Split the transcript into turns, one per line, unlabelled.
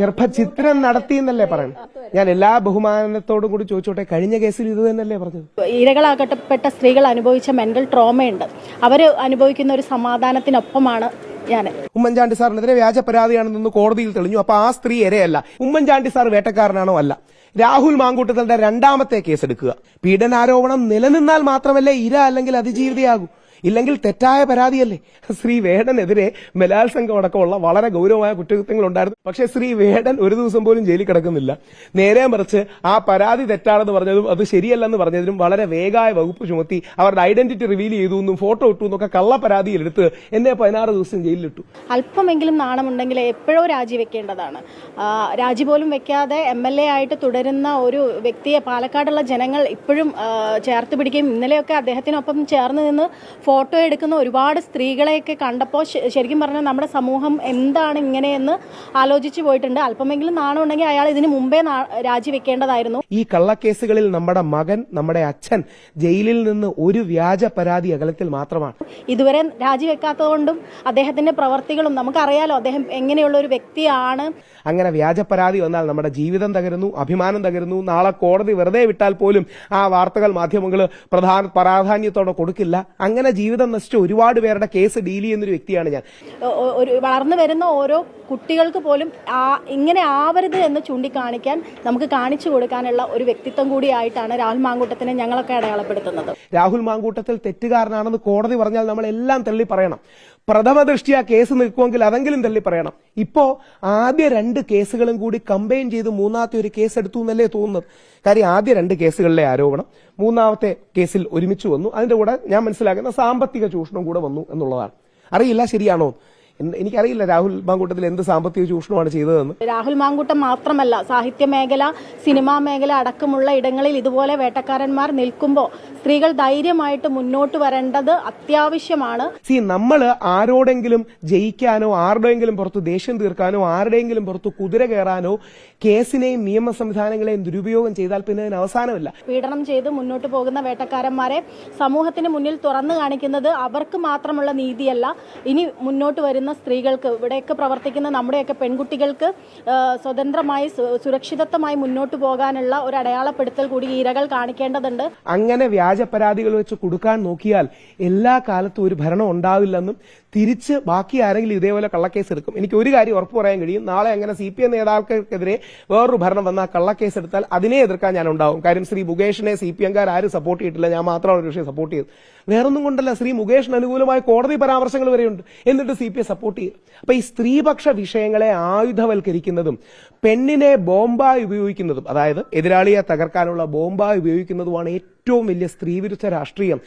ഗർഭചിത്രം നടത്തി എന്നല്ലേ പറയുന്നത്? ഞാൻ എല്ലാ ബഹുമാനത്തോടും കൂടി ചോദിച്ചോട്ടെ കഴിഞ്ഞ കേസിൽ ഇത് തന്നെയല്ലേ പറഞ്ഞത്?
ഇരകളാകപ്പെട്ട സ്ത്രീകൾ അനുഭവിച്ച മെന്റൽ ട്രോമയുണ്ട്. അവർ അനുഭവിക്കുന്ന ഒരു സമാധാനത്തിനൊപ്പമാണ് ഞാൻ.
ഉമ്മൻചാണ്ടി സാറിനെതിരെ വ്യാജ പരാതിയാണെന്ന് കോടതിയിൽ തെളിഞ്ഞു. അപ്പൊ ആ സ്ത്രീ ഇരയല്ല ഉമ്മൻചാണ്ടി സാർ വേട്ടക്കാരനാണോ അല്ല. രാഹുൽ മാങ്കൂട്ടത്തലിന്റെ രണ്ടാമത്തെ കേസ് എടുക്കുക പീഡനാരോപണം നിലനിന്നാൽ മാത്രമല്ലേ ഇര അല്ലെങ്കിൽ അതിജീവിതയാകൂ. ഇല്ലെങ്കിൽ തെറ്റായ പരാതിയല്ലേ? ശ്രീ വേടനെതിരെ ബലാത്സംഗം അടക്കമുള്ള വളരെ ഗൗരവമായ കുറ്റകൃത്യങ്ങൾ ഉണ്ടായിരുന്നു പക്ഷേ ശ്രീ വേടൻ ഒരു ദിവസം പോലും ജയിലിൽ കിടക്കുന്നില്ല. നേരെ മറിച്ച് ആ പരാതി തെറ്റാണെന്ന് പറഞ്ഞതും അത് ശരിയല്ലെന്ന് പറഞ്ഞതിനും വളരെ വേഗമായ വകുപ്പ് ചുമത്തി അവരുടെ ഐഡന്റിറ്റി റിവീൽ ചെയ്തു എന്നും ഫോട്ടോ ഇട്ടു എന്നൊക്കെ കള്ള പരാതിയിൽ എടുത്ത് എന്നെ പതിനാറ് ദിവസം ജയിലിലിട്ടു.
അല്പമെങ്കിലും നാണമുണ്ടെങ്കിൽ എപ്പോഴോ രാജി വെക്കേണ്ടതാണ് രാജി പോലും വെക്കാതെ എം എൽ എ ആയിട്ട് തുടരുന്ന ഒരു വ്യക്തിയെ പാലക്കാടുള്ള ജനങ്ങൾ ഇപ്പോഴും ചേർത്ത് പിടിക്കുകയും ഇന്നലെയൊക്കെ അദ്ദേഹത്തിനൊപ്പം ചേർന്ന് നിന്ന് ഫോട്ടോ എടുക്കുന്ന ഒരുപാട് സ്ത്രീകളെയൊക്കെ കണ്ടപ്പോൾ ശരിക്കും പറഞ്ഞാൽ നമ്മുടെ സമൂഹം എന്താണ് ഇങ്ങനെയെന്ന് ആലോചിച്ച് പോയിട്ടുണ്ട്. അല്പമെങ്കിലും നാണമുണ്ടെങ്കിൽ അയാൾ ഇതിന് മുമ്പേ രാജിവെക്കേണ്ടതായിരുന്നു.
ഈ കള്ളക്കേസുകളിൽ നമ്മുടെ മകൻ നമ്മുടെ അച്ഛൻ ജയിലിൽ നിന്ന് ഒരു വ്യാജ പരാതി അകലത്തിൽ മാത്രമാണ്.
ഇതുവരെ രാജിവെക്കാത്തതുകൊണ്ടും അദ്ദേഹത്തിന്റെ പ്രവർത്തികളും നമുക്കറിയാലോ അദ്ദേഹം എങ്ങനെയുള്ള ഒരു വ്യക്തിയാണ്.
അങ്ങനെ വ്യാജ പരാതി വന്നാൽ നമ്മുടെ ജീവിതം തകരുന്നു അഭിമാനം തകരുന്നു. നാളെ കോടതി വെറുതെ വിട്ടാൽ പോലും ആ വാർത്തകൾ മാധ്യമങ്ങൾ പ്രധാന പ്രാധാന്യത്തോടെ കൊടുക്കില്ല. അങ്ങനെ ജീവിതം നശിച്ച ഒരുപാട് പേരുടെ കേസ് ഡീൽ ചെയ്യുന്ന ഒരു വ്യക്തിയാണ് ഞാൻ.
ഒരു വളർന്നു വരുന്ന ഓരോ കുട്ടികൾക്ക് പോലും ആ- ഇങ്ങനെ ആവരുത് എന്ന് ചൂണ്ടിക്കാണിക്കാൻ നമുക്ക് കാണിച്ചു കൊടുക്കാനുള്ള ഒരു വ്യക്തിത്വം കൂടിയായിട്ടാണ് രാഹുൽ മാങ്കൂട്ടത്തിനെ ഞങ്ങളൊക്കെ അടയാളപ്പെടുത്തുന്നത്.
രാഹുൽ മാങ്കൂട്ടത്തിൽ തെറ്റുകാരനാണെന്ന് കോടതി പറഞ്ഞാൽ നമ്മൾ എല്ലാം തള്ളി പറയണം. പ്രഥമ ദൃഷ്ടിയ കേസ് നിൽക്കുമെങ്കിൽ അതെങ്കിലും തള്ളി പറയണം. ഇപ്പോ ആദ്യ രണ്ട് കേസുകളും കൂടി കമ്പൈൻ ചെയ്ത് മൂന്നാമത്തെ ഒരു കേസ് എടുത്തു എന്നല്ലേ തോന്നുന്നത്? കാര്യം ആദ്യ രണ്ട് കേസുകളിലെ ആരോപണം മൂന്നാമത്തെ കേസിൽ ഒരുമിച്ച് വന്നു. അതിന്റെ കൂടെ ഞാൻ മനസ്സിലാക്കുന്ന സാമ്പത്തിക ചൂഷണം കൂടെ വന്നു എന്നുള്ളതാണ്. അറിയില്ല ശരിയാണോ എനിക്കറിയില്ല രാഹുൽ മാങ്കൂട്ടത്തിൽ എന്ത് സാമ്പത്തിക ചൂഷണമാണ് ചെയ്തതെന്ന്.
രാഹുൽ മാങ്കൂട്ടം മാത്രമല്ല സാഹിത്യ മേഖല സിനിമാ മേഖല അടക്കമുള്ള ഇടങ്ങളിൽ ഇതുപോലെ വേട്ടക്കാരന്മാർ നിൽക്കുമ്പോൾ സ്ത്രീകൾ ധൈര്യമായിട്ട് മുന്നോട്ട് വരേണ്ടത് അത്യാവശ്യമാണ്.
സി നമ്മൾ ആരോടെങ്കിലും ജയിക്കാനോ ആരുടെയെങ്കിലും പുറത്ത് ദേഷ്യം തീർക്കാനോ ആരുടെയെങ്കിലും പുറത്ത് കുതിര കയറാനോ കേസിനെയും നിയമ സംവിധാനങ്ങളെയും ദുരുപയോഗം ചെയ്താൽ പിന്നെ അതിന് അവസാനമില്ല.
പീഡനം ചെയ്ത് മുന്നോട്ട് പോകുന്ന വേട്ടക്കാരന്മാരെ സമൂഹത്തിന് മുന്നിൽ തുറന്നു കാണിക്കുന്നത് അവർക്ക് മാത്രമുള്ള നീതിയല്ല. ഇനി മുന്നോട്ട് വരുന്ന സ്ത്രീകൾക്ക് ഇവിടെയൊക്കെ പ്രവർത്തിക്കുന്ന നമ്മുടെയൊക്കെ പെൺകുട്ടികൾക്ക് സ്വതന്ത്രമായി സുരക്ഷിതത്വമായി മുന്നോട്ട് പോകാനുള്ള ഒരു അടയാളപ്പെടുത്തൽ കൂടി ഈരകൾ കാണിക്കേണ്ടതുണ്ട്.
അങ്ങനെ വ്യാജ പരാതികൾ വെച്ച് കൊടുക്കാൻ നോക്കിയാൽ എല്ലാ കാലത്തും ഒരു ഭരണം ഉണ്ടാവില്ലെന്നും തിരിച്ച് ബാക്കി ആരെങ്കിലും ഇതേപോലെ കള്ളക്കേസ് എടുക്കും എനിക്ക് ഒരു കാര്യം ഉറപ്പ് പറയാൻ കഴിയും. നാളെ അങ്ങനെ സി പി എം നേതാക്കൾക്കെതിരെ വേറൊരു ഭരണം വന്നാൽ കള്ളക്കേസ് എടുത്താൽ അതിനെ എതിർക്കാൻ ഞാൻ ഉണ്ടാവും. കാര്യം ശ്രീ മുകേഷിനെ സി പി എംകാർ ആരും സപ്പോർട്ട് ചെയ്തിട്ടില്ല. ഞാൻ മാത്രമാണ് ഒരു വിഷയം സപ്പോർട്ട് ചെയ്തത്. വേറൊന്നും കൊണ്ടല്ല ശ്രീ മുകേഷിന് അനുകൂലമായ കോടതി പരാമർശങ്ങൾ വരെയുണ്ട്. എന്നിട്ട് സി പി എം സപ്പോർട്ട് ചെയ്യും. അപ്പൊ ഈ സ്ത്രീപക്ഷ വിഷയങ്ങളെ ആയുധവൽക്കരിക്കുന്നതും പെണ്ണിനെ ബോംബായി ഉപയോഗിക്കുന്നതും അതായത് എതിരാളിയെ തകർക്കാനുള്ള ബോംബായി ഉപയോഗിക്കുന്നതുമാണ് ഏറ്റവും വലിയ സ്ത്രീവിരുദ്ധ രാഷ്ട്രീയം.